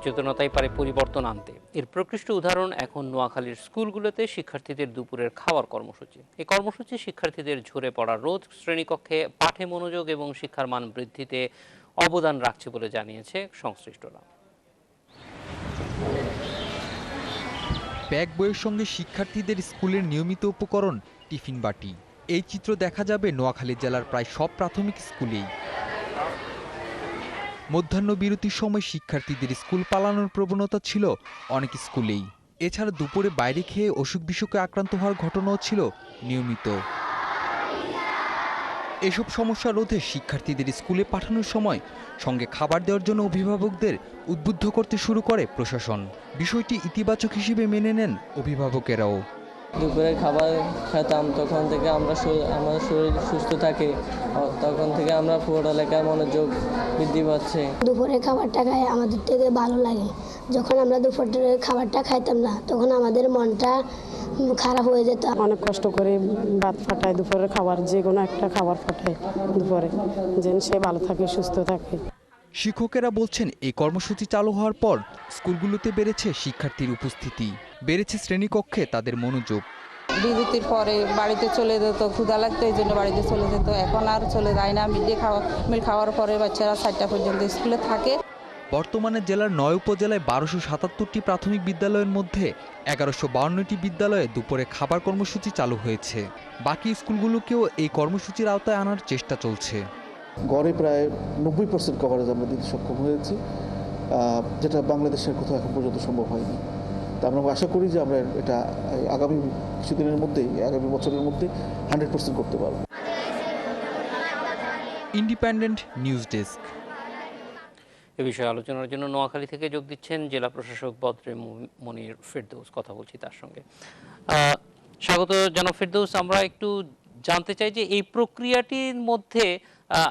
সচেতনতাই পারে পরিবর্তন আনতে। এর প্রকৃষ্ট উদাহরণ এখন নোয়াখালীর স্কুলগুলোতে শিক্ষার্থীদের দুপুরের খাওয়ার কর্মসূচি। এই কর্মসূচি শিক্ষার্থীদের ঝরে পড়া রোধ, শ্রেণীকক্ষে পাঠে মনোযোগ এবং শিক্ষার মান বৃদ্ধিতে অবদান রাখছে বলে জানিয়েছে সংশ্লিষ্টরা। ব্যাগ বইয়ের সঙ্গে শিক্ষার্থীদের স্কুলের নিয়মিত উপকরণ, টিফিন বাটি। এই চিত্র দেখা যাবে নোয়াখালী জেলার প্রায় সব প্রাথমিক স্কুলেই। মধ্যাহ্ন বিরতির সময় শিক্ষার্থীদের স্কুল পালানোর প্রবণতা ছিল অনেক স্কুলেই। এছাড়া দুপুরে বাইরে খেয়ে অসুখ বিসুখে আক্রান্ত হওয়ার ঘটনাও ছিল নিয়মিত। এসব সমস্যা রোধে শিক্ষার্থীদের স্কুলে পাঠানোর সময় সঙ্গে খাবার দেওয়ার জন্য অভিভাবকদের উদ্বুদ্ধ করতে শুরু করে প্রশাসন। বিষয়টি ইতিবাচক হিসেবে মেনে নেন অভিভাবকেরাও। দুপুরে খাবার খেতাম তখন থেকে আমরা শরীর- আমাদের শরীর সুস্থ থাকে। তখন থেকে আমরা পড়ালেখায় মনোযোগ বৃদ্ধি পাচ্ছে। দুপুরে খাবারটা খাই আমাদের থেকে ভালো লাগে। যখন আমরা দুপুরের খাবারটা খাইতাম না তখন আমাদের মনটা খারাপ হয়ে যেত। অনেক কষ্ট করে ভাত ফাটায় দুপুরের খাবার যে কোনো একটা খাবার ফাটায় দুপুরে যেন সে ভালো থাকে সুস্থ থাকে। শিক্ষকেরা বলছেন এই কর্মসূচি চালু হওয়ার পর স্কুলগুলোতে বেড়েছে শিক্ষার্থীর উপস্থিতি। বেড়েছে শ্রেণীকক্ষে তাদের মনোযোগ। বিরতির পরে বাড়িতে চলে যেত ক্ষুধা লাগতো এই জন্য বাড়িতে চলে যেত। এখন আর চলে যায় না মিড ডে খাওয়া মিল খাওয়ার পরে বাচ্চারা চারটা পর্যন্ত স্কুলে থাকে। বর্তমানে জেলার নয় উপজেলায় বারোশো সাতাত্তরটি প্রাথমিক বিদ্যালয়ের মধ্যে এগারোশো বাউন্নটি বিদ্যালয়ে দুপুরে খাবার কর্মসূচি চালু হয়েছে। বাকি স্কুলগুলোকেও এই কর্মসূচির আওতায় আনার চেষ্টা চলছে। গড়ে প্রায় নব্বই পার্সেন্ট কভারেজ আমরা দিতে সক্ষম হয়েছি যেটা বাংলাদেশের কোথাও এখন পর্যন্ত সম্ভব হয়নি। তা আমরা আশা করি যে আমরা এটা আগামী কিছুদিনের মধ্যেই আগামী বছরের মধ্যে হান্ড্রেড পার্সেন্ট করতে পারব। Independent news desk. এ বিষয়ে আলোচনার জন্য নোয়াখালী থেকে যোগ দিচ্ছেন জেলা প্রশাসক বদ্রে মনির ফেরদৌস। কথা বলছি তার সঙ্গে। স্বাগত জনাব ফেরদৌস। আমরা একটু জানতে চাই যে এই প্রক্রিয়াটির মধ্যে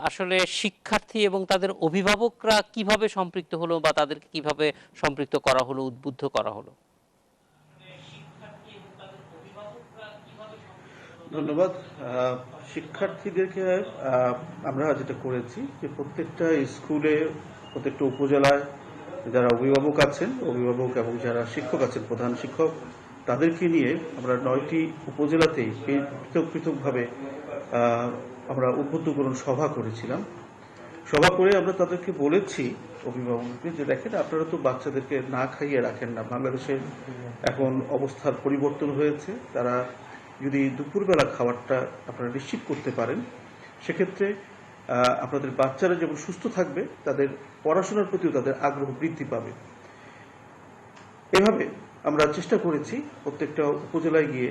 আসলে শিক্ষার্থী এবং তাদের অভিভাবকরা কীভাবে সম্পৃক্ত হলো বা তাদেরকে কীভাবে সম্পৃক্ত করা হলো উদ্বুদ্ধ করা হলো? ধন্যবাদ। শিক্ষার্থীদেরকে আমরা যেটা করেছি যে প্রত্যেকটা স্কুলে, প্রত্যেকটা উপজেলায় যারা অভিভাবক আছেন, অভিভাবক এবং যারা শিক্ষক আছেন, প্রধান শিক্ষক, তাদেরকে নিয়ে আমরা নয়টি উপজেলাতেই পৃথক পৃথকভাবে আমরা উদ্বুদ্ধকরণ সভা করেছিলাম। সভা করে আমরা তাদেরকে বলেছি অভিভাবককে যে দেখেন আপনারা তো বাচ্চাদেরকে না খাইয়ে রাখেন না। বাংলাদেশের এখন অবস্থার পরিবর্তন হয়েছে। তারা যদি দুপুরবেলা খাবারটা আপনারা নিশ্চিত করতে পারেন, সেক্ষেত্রে আপনাদের বাচ্চারা যেমন সুস্থ থাকবে, তাদের পড়াশোনার প্রতিও তাদের আগ্রহ বৃদ্ধি পাবে। এভাবে আমরা চেষ্টা করেছি প্রত্যেকটা উপজেলায় গিয়ে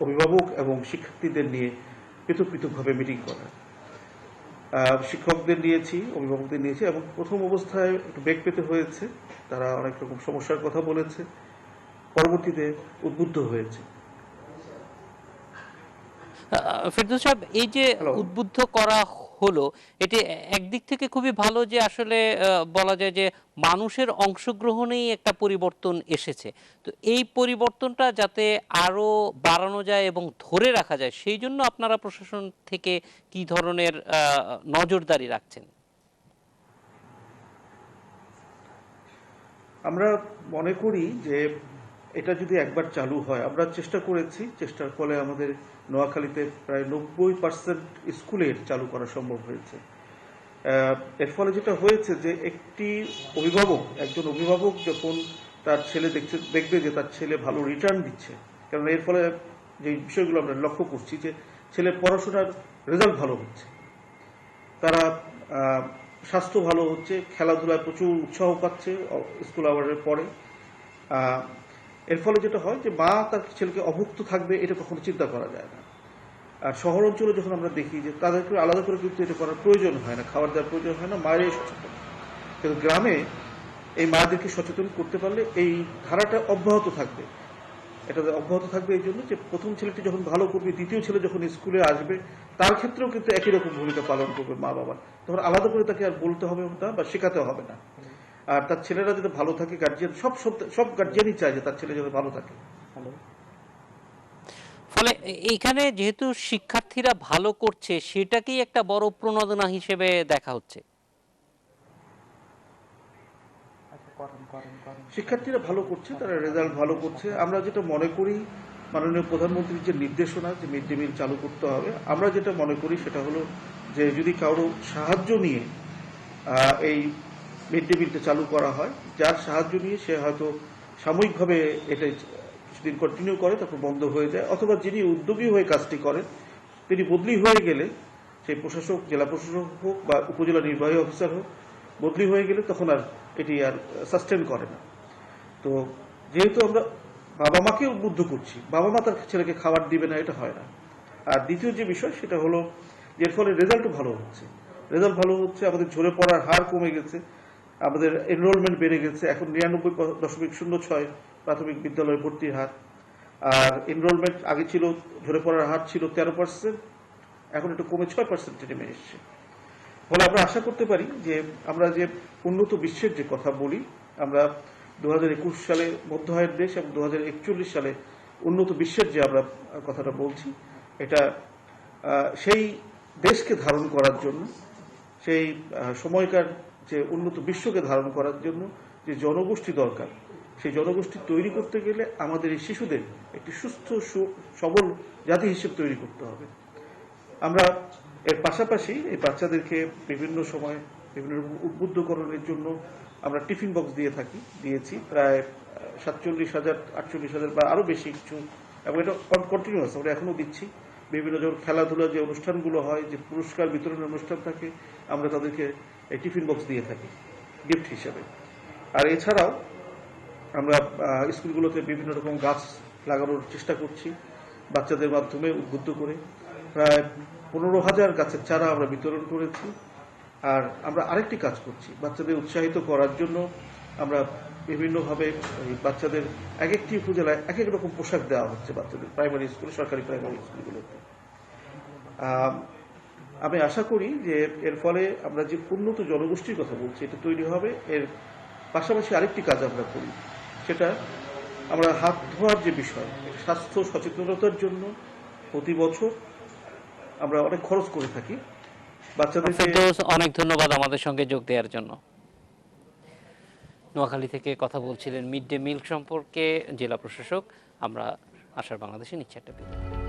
অভিভাবক এবং শিক্ষার্থীদের নিয়ে পৃথক পৃথকভাবে মিটিং করা। শিক্ষকদের নিয়েছি, অভিভাবকদের নিয়েছি এবং প্রথম অবস্থায় একটু বেগ পেতে হয়েছে। তারা অনেক রকম সমস্যার কথা বলেছে। পরবর্তীতে উদ্বুদ্ধ হয়েছে। ফেরদৌস সাহেব এই যে উদ্বুদ্ধ করা হলো এটি একদিক থেকে খুবই ভালো যে আসলে বলা যায় যে মানুষের অংশগ্রহণেই একটা পরিবর্তন এসেছে। তো এই পরিবর্তনটা যাতে আরও বাড়ানো যায় এবং ধরে রাখা যায় সেই জন্য আপনারা প্রশাসন থেকে কি ধরনের নজরদারি রাখছেন? আমরা মনে করি যে এটা যদি একবার চালু হয়, আমরা চেষ্টা করেছি, চেষ্টার ফলে আমাদের নোয়াখালীতে প্রায় নব্বই পার্সেন্ট স্কুলের চালু করা সম্ভব হয়েছে। এর ফলে যেটা হয়েছে যে একটি অভিভাবক, একজন অভিভাবক যখন তার ছেলে দেখছে, দেখবে যে তার ছেলে ভালো রিটার্ন দিচ্ছে কারণ এর ফলে যে বিষয়গুলো আমরা লক্ষ্য করছি যে ছেলের পড়াশোনার রেজাল্ট ভালো হচ্ছে। তারা স্বাস্থ্য ভালো হচ্ছে, খেলাধুলায় প্রচুর উৎসাহ পাচ্ছে স্কুল আওয়ারের পরে। এর ফলে যেটা হয় যে মা তার ছেলেকে অভুক্ত থাকবে, এটা কখনো চিন্তা করা যায় না। আর শহর অঞ্চলে যখন আমরা দেখি যে তাদেরকে আলাদা করে কিন্তু এটা করার প্রয়োজন হয় না, খাবার দেওয়ার প্রয়োজন হয় না মায়েরই সচেতন কিন্তু গ্রামে এই মাদেরকে সচেতন করতে পারলে এই ধারাটা অব্যাহত থাকবে। এটা অব্যাহত থাকবে এই জন্য যে প্রথম ছেলেটি যখন ভালো করবে, দ্বিতীয় ছেলে যখন স্কুলে আসবে, তার ক্ষেত্রেও কিন্তু একই রকম ভূমিকা পালন করবে মা বাবা তখন আলাদা করে তাকে আর বলতে হবে না বা শেখাতে হবে না। আর তার ছেলেরা যদি ভালো থাকে গার্জিয়ান সব সব গার্জিয়ানই চায় যে তার ছেলে যাতে ভালো থাকে। ফলে এইখানে যেহেতু শিক্ষার্থীরা ভালো করছে সেটাকেই একটা বড় প্রণোদনা হিসেবে দেখা হচ্ছে। শিক্ষার্থীরা ভালো করছে তারা রেজাল্ট ভালো করছে। আমরা যেটা মনে করি মাননীয় প্রধানমন্ত্রীর যে নির্দেশনা যে মিড ডে মিল চালু করতে হবে আমরা যেটা মনে করি সেটা হলো যে যদি কারও সাহায্য নিয়ে আহ, এই মিড ডে মিলটা চালু করা হয়। যার সাহায্য নিয়ে সে হয়তো সাময়িকভাবে এটা কিছুদিন কন্টিনিউ করে, তারপর বন্ধ হয়ে যায়। অথবা যিনি উদ্যোগী হয়ে কাজটি করেন, তিনি বদলি হয়ে গেলে, সেই প্রশাসক, জেলা প্রশাসক হোক বা উপজেলা নির্বাহী অফিসার হোক, বদলি হয়ে গেলে তখন আর এটি আর সাস্টেন করে না। তো যেহেতু আমরা বাবা মাকে উদ্বুদ্ধ করছি, বাবা মা তার ছেলেকে খাবার দিবে না, এটা হয় না। আর দ্বিতীয় যে বিষয়, সেটা হলো এর ফলে রেজাল্টও ভালো হচ্ছে। রেজাল্ট ভালো হচ্ছে, আমাদের ঝরে পড়ার হার কমে গেছে। আমাদের এনরোলমেন্ট বেড়ে গেছে। এখন নিরানব্বই দশমিক শূন্য ছয় প্রাথমিক বিদ্যালয়ে ভর্তির হার। আর এনরোলমেন্ট আগে ছিল ঝরে পড়ার হার ছিল তেরো পার্সেন্ট এখন একটু কমে ছয় পার্সেন্টে নেমে এসছে। ফলে আমরা আশা করতে পারি যে, আমরা যে উন্নত বিশ্বের যে কথা বলি, আমরা দু হাজার একুশ সালে মধ্য আয়ের দেশ এবং দু হাজার একচল্লিশ সালে উন্নত বিশ্বের যে আমরা কথাটা বলছি, এটা সেই দেশকে ধারণ করার জন্য, সেই সময়কার যে উন্নত বিশ্বকে ধারণ করার জন্য যে জনগোষ্ঠী দরকার, সেই জনগোষ্ঠী তৈরি করতে গেলে আমাদের এই শিশুদের একটি সুস্থ সবল জাতি হিসেবে তৈরি করতে হবে। আমরা এর পাশাপাশি এই বাচ্চাদেরকে বিভিন্ন সময় বিভিন্ন রকম উদ্বুদ্ধকরণের জন্য আমরা টিফিন বক্স দিয়ে থাকি, দিয়েছি প্রায় সাতচল্লিশ হাজার, আটচল্লিশ হাজার বা আরও বেশি কিছু, এবং এটা কন্টিনিউয়াস আমরা এখনও দিচ্ছি। বিভিন্ন যখন খেলাধুলা যে অনুষ্ঠানগুলো হয়, যে পুরস্কার বিতরণের অনুষ্ঠান থাকে, আমরা তাদেরকে টিফিন বক্স দিয়ে থাকি, গিফট হিসেবে। আর এছাড়াও আমরা স্কুলগুলোতে বিভিন্ন রকম গাছ লাগানোর চেষ্টা করছি, বাচ্চাদের মাধ্যমে উদ্বুদ্ধ করে। প্রায় পনেরো হাজার গাছের চারা আমরা বিতরণ করেছি। আর আমরা আরেকটি কাজ করছি, বাচ্চাদের উৎসাহিত করার জন্য আমরা বিভিন্নভাবে বাচ্চাদের এক একটি উপজেলায় এক এক রকম পোশাক দেওয়া হচ্ছে বাচ্চাদের প্রাইমারি স্কুলে সরকারি প্রাইমারি স্কুলগুলোতে আমি আশা করি যে এর ফলে আমরা যে উন্নত জনগোষ্ঠীর কথা বলছি, এটা তৈরি হবে। এর পাশাপাশি আরেকটি কাজ আমরা করি, সেটা আমরা হাত ধোয়ার যে বিষয়, স্বাস্থ্য সচেতনতার জন্য প্রতি বছর আমরা অনেক খরচ করে থাকি। বাচ্চাদের অনেক ধন্যবাদ আমাদের সঙ্গে যোগ দেওয়ার জন্য। নোয়াখালী থেকে কথা বলছিলেন মিড ডে মিল সম্পর্কে জেলা প্রশাসক আমরা আশার বাংলাদেশে নিচ্ছে একটা বিরতি।